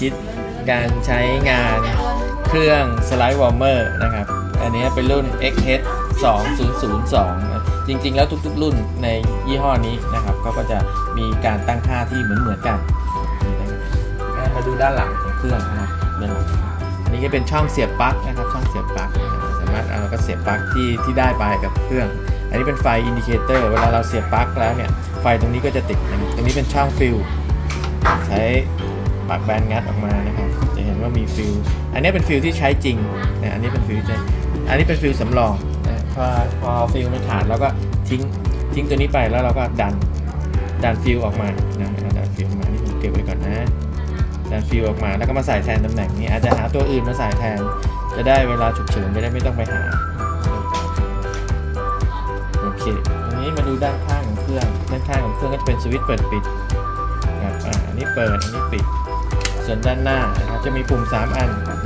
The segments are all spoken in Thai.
ธิตการใช้งานเครื่องสไลด์วอร์เมอร์นะครับ อันนี้เป็นรุ่น XH 2002นะจริงๆ แล้วทุกๆ รุ่นในยี่ห้อนี้นะครับเขาก็จะมีการตั้งค่าที่เหมือนๆกันนี่นะครับมาดูด้านหลังของเครื่องนะครับด้านหลังอันนี้ก็เป็นช่องเสียบปลั๊กนะครับ ช่องเสียบปลั๊กสามารถเอาก็เสียบปลั๊กที่ที่ได้ไปกับเครื่อง อันนี้เป็นไฟอินดิเคเตอร์เวลาเราเสียบปลั๊กแล้วเนี่ยไฟตรงนี้ก็จะติดนะครับตรงนี้เป็นช่องฟิลใช้ ปากแบนงัดออกมานะครับจะเห็นว่ามีฟิลอันนี้เป็นฟิลที่ใช้จริงนะอันนี้เป็นฟิลที่ใช้อันนี้เป็นฟิลสำรองนะพอพอฟิลมันขาดแล้วก็ทิ้งทิ้งตัวนี้ไปแล้วเราก็ดันดันฟิลออกมานะดันฟิลออกมานี่ผมเก็บไว้ก่อนนะดันฟิลออกมาแล้วก็มาใส่แทนตำแหน่งนี้อาจจะหาตัวอื่นมาใส่แทน จะได้เวลาฉุกเฉินจะได้ไม่ต้องไปหาโอเคทีนี้มาดูด้านข้างของเครื่องด้านข้างของเครื่องก็จะเป็นสวิตช์เปิดปิดครับอันนี้เปิดอันนี้ปิด ส่วนด้านหน้านะครับจะมีปุ่ม 3 อันนะครับ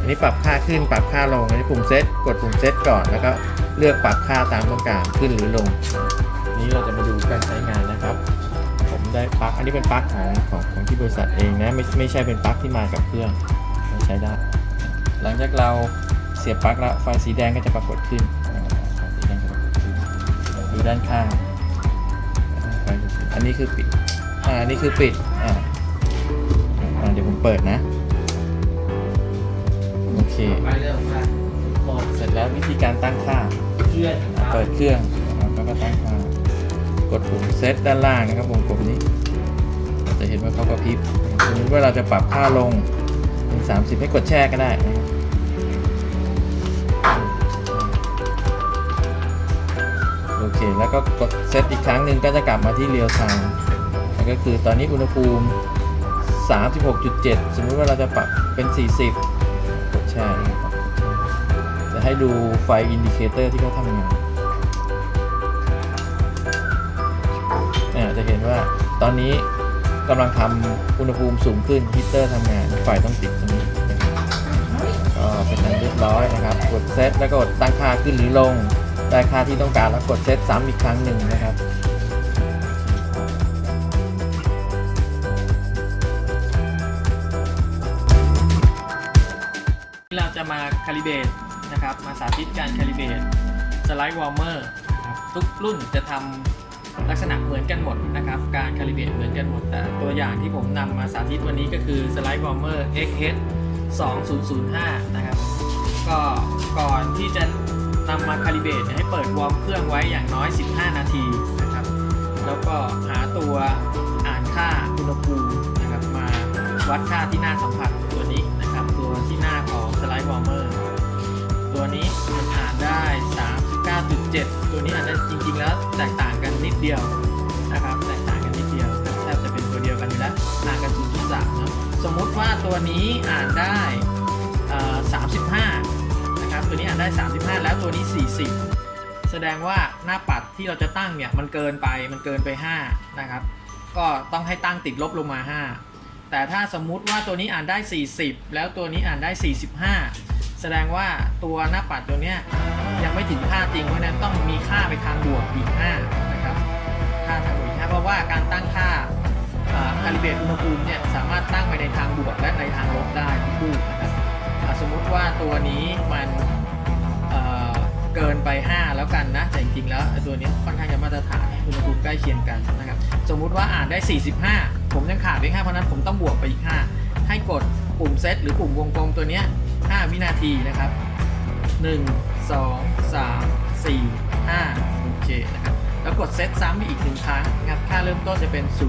อันนี้ปรับค่าขึ้นปรับค่าลงอันนี้ปุ่มเซตกดปุ่มเซตก่อนแล้วก็เลือกปรับค่าตามต้องการขึ้นหรือลง นี้เราจะมาดูการใช้งานนะครับ ผมได้ปลั๊กอันนี้เป็นปลั๊กของของของที่บริษัทเองนะไม่ไม่ใช่เป็นปลั๊กที่มากับเครื่องใช้ได้ หลังจากเราเสียบปลั๊กแล้วไฟสีแดงก็จะปรากฏขึ้นไฟสีแดงจะปรากฏขึ้นดูด้านข้างอันนี้คือปิดอ่าอันนี้คือปิดอ่า ผมเปิดนะ โอเค ไปเรื่องว่าหมดเสร็จแล้ววิธีการตั้งค่า เพื่อนเปิดเครื่องแล้วก็ตั้งค่า กดปุ่มเซตด้านล่างนะครับวงกลมนี้ จะเห็นว่าเขากระพริบสมมติว่าเราจะปรับค่าลงเป็น30 ให้กดแช่ก็ได้นะโอเค แล้วก็กดเซตอีกครั้งหนึ่งก็จะกลับมาที่เรียลไทม์ก็คือตอนนี้อุณหภูมิ 36.7 สมมติว่าเราจะปรับเป็น 40กดแช่นะครับจะให้ดูไฟอินดิเคเตอร์ที่เขาทำงานจะเห็นว่าตอนนี้กำลังทำอุณหภูมิสูงขึ้นฮีเตอร์ทำงานไฟต้องติดตรงนี้ก็เป็นอันเรียบร้อยนะครับ กดเซตแล้วก็กดตั้งค่าขึ้นหรือลงได้ค่าที่ต้องการแล้วกดเซตซ้ำอีกครั้งหนึ่งนะครับ จะมาคาลิเบตนะครับ มาสาธิตการคาลิเบตสไลด์วอร์เมอร์ทุกรุ่นจะทำลักษณะเหมือนกันหมดนะครับ การคาลิเบตเหมือนกันหมด แต่ตัวอย่างที่ผมนำมาสาธิตวันนี้ก็คือสไลด์วอร์เมอร์ XH 2005 นะครับ ก็ก่อนที่จะนำมาคาลิเบตให้เปิดวอร์มเครื่องไว้อย่างน้อย 15 นาทีนะครับ แล้วก็หาตัวอ่านค่าอุณหภูมินะครับมาวัดค่าที่หน้าสัมผัส น้าของสไลด์วอร์เมอร์ตัวนี้มันอ่านได้ 39.7 ตัวนี้อ่านได้จริง ๆ แล้วแตกต่างกันนิดเดียวนะครับแตกต่างกันนิดเดียวแทบจะเป็นตัวเดียวกันอยู่แล้วห่างกัน0.3เนะสมมุติว่าตัวนี้อ่านได้35นะครับตัวนี้อ่านได้ 35 แล้วตัวนี้ 40 แสดงว่าหน้าปัดที่เราจะตั้งเนี่ยมันเกินไปมันเกินไป5นะครับก็ต้องให้ตั้งติดลบลงมา 5 แต่ถ้าสมมุติว่าตัวนี้อ่านได้ 40 แล้วตัวนี้อ่านได้ 45 แสดงว่าตัวหน้าปัดตัวเนี้ยยังไม่ถึงค่าจริงเพราะนั้นต้องมีค่าไปทางบวกอีก5นะครับค่าทางบวกอีก5เพราะว่าการตั้งค่าคาลิเบตอุณหภูมิเนี่ยสามารถตั้งไปในทางบวกและในทางลบได้ทั้งคู่นะครับสมมุติว่าตัวนี้มันเอ่อเกินไป 5 แล้วกันนะแต่จริงๆแล้วตัวนี้ค่อนข้างจะมาตรฐานอุณหภูมิใกล้เคียงกันนะครับสมมุติว่าอ่านได้ 45 ผมยังขาดไป5เพราะนั้นผมต้องบวกไปอีก5ให้กดปุ่มเซตหรือปุ่มวงกลมตัวนี้ย5วินาทีนะครับ1 2 3 4 5โอเคนะครับแล้วกดเซตซ้ำไปอีกหนึ่งครั้งนะครับค่าเริ่มต้นจะเป็น 0.00.0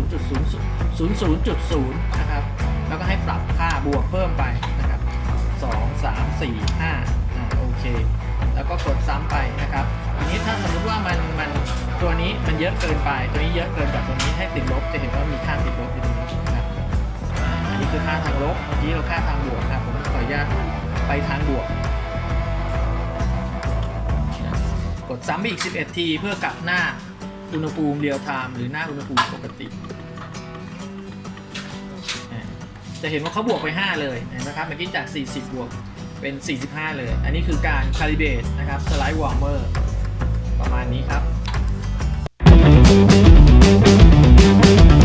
นะครับแล้วก็ให้ปรับค่าบวกเพิ่มไปนะครับ2 3 4 5อ่าโอเค แล้วก็กดซ้ำไปนะครับทีนี้ถ้าสมมติว่ามันมัน ตัวนี้มันเยอะเกินไป ตัวนี้เยอะเกินกว่าตัวนี้ให้ติดลบ จะเห็นว่ามีค่าติดลบอยู่ตรงนี้นะครับอันนี้คือค่าทางลบเมื่อกี้เราค่าทางบวกนะครับผมขออนุญาตไปทางบวก กดซ้ำไปอีก 11 ทีเพื่อกลับหน้าอุณหภูมิเรียลไทม์หรือหน้าอุณหภูมิปกติ จะเห็นว่าเขาบวกไป 5 เลยเห็นไหมครับเมื่อกี้จาก 40 บวกเป็น 45 เลย อันนี้คือการคาลิเบตนะครับสไลด์วอร์มเมอร์ประมาณนี้ครับ Thank you.